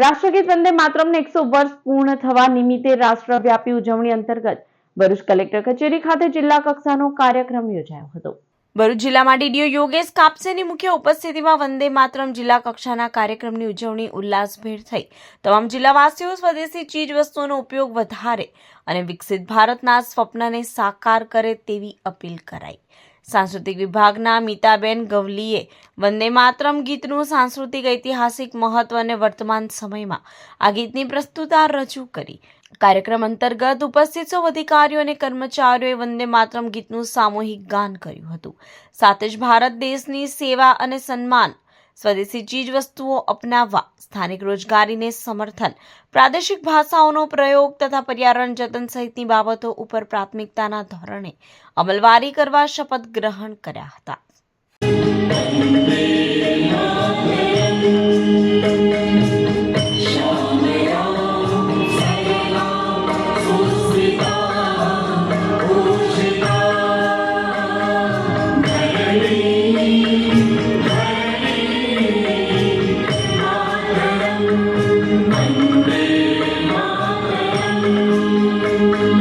રાષ્ટ્રગીત વંદે માતરમને એકસો વર્ષ પૂર્ણ થવા નિમિત્તે રાષ્ટ્રવ્યાપી ઉજવણી અંતર્ગત ભરૂચ કલેક્ટર કચેરી ખાતે જિલ્લા કક્ષાનો કાર્યક્રમ યોજાયો હતો. ભરૂચ જિલ્લામાં ડીડીઓ યોગેશ કાપસેની મુખ્ય ઉપસ્થિતિમાં વંદે માતરમ જિલ્લા કક્ષાના કાર્યક્રમની ઉજવણી ઉલ્લાસભેર થઈ. તમામ જિલ્લાવાસીઓ સ્વદેશી ચીજ વસ્તુઓનો ઉપયોગ વધારે અને વિકસિત ભારતના સ્વપ્નને સાકાર કરે તેવી અપીલ કરાઈ. સાંસ્કૃતિક વિભાગના મીતાબેન ગવલીએ વંદે માતરમ ગીતનું સાંસ્કૃતિક ઐતિહાસિક મહત્વ અને વર્તમાન સમયમાં આ ગીતની પ્રસ્તુતા રજૂ કરી. કાર્યક્રમ અંતર્ગત ઉપસ્થિત સૌ અધિકારીઓ અને કર્મચારીઓએ વંદે માતરમ ગીતનું સામૂહિક ગાન કર્યું હતું. સાથે જ ભારત દેશની સેવા અને સન્માન સ્વદેશી ચીજવસ્તુઓ અપનાવવા, સ્થાનિક રોજગારીને સમર્થન, પ્રાદેશિક ભાષાઓનો પ્રયોગ તથા પર્યાવરણ જતન સહિતની બાબતો ઉપર પ્રાથમિકતાના ધોરણે અમલવારી કરવા શપથ ગ્રહણ કર્યા હતા. Amen.